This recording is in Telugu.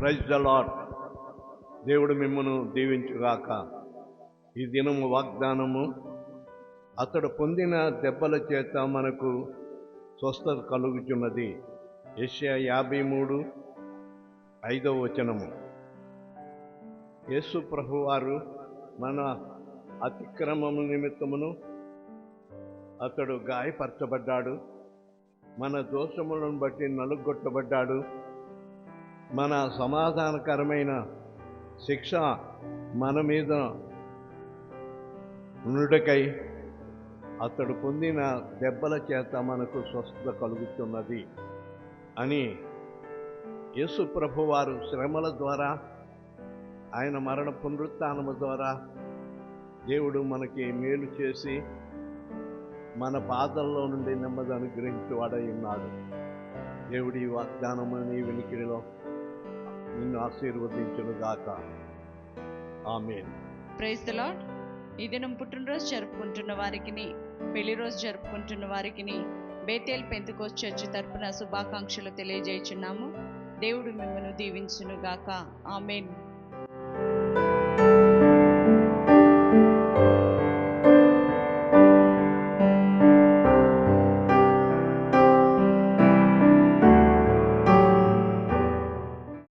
ప్రైజ్ ద లాడ్ దేవుడు మిమ్మను దీవించుగాక. ఈ దినము వాగ్దానము అతడు పొందిన దెబ్బల చేత మనకు స్వస్థత కలుగుచున్నది. ఏషియా యాభై మూడు ఐదవ వచనము. యేసు ప్రభు వారు మన అతిక్రమము నిమిత్తమును అతడు గాయపరచబడ్డాడు. మన దోషములను బట్టి నలుగొట్టబడ్డాడు. మన సమాధానకరమైన శిక్ష మన మీద నుండుటకై అతడు పొందిన దెబ్బల చేత మనకు స్వస్థత కలుగుతున్నది అని యేసు ప్రభు వారు శ్రమల ద్వారా ఆయన మరణ పునరుత్నము ద్వారా దేవుడు మనకి మేలు చేసి మన బాధల్లో నుండి నెమ్మది అనుగ్రహించేవాడై ఉన్నాడు. దేవుడి వాగ్దానం నీ వెనికిడిలో నిన్ను ఆశీర్వదించును గాక ఆమెన్. ప్రైజ్ ద లాడ్ ఈ దినం పుట్టినరోజు జరుపుకుంటున్న వారికి పెళ్ళి రోజు జరుపుకుంటున్న వారికి బేతేల్ పెంతుకోస్ చర్చి తరపున శుభాకాంక్షలు తెలియజేయుచున్నాము. దేవుడు మిమ్మల్ని దీవించును గాక ఆమెన్.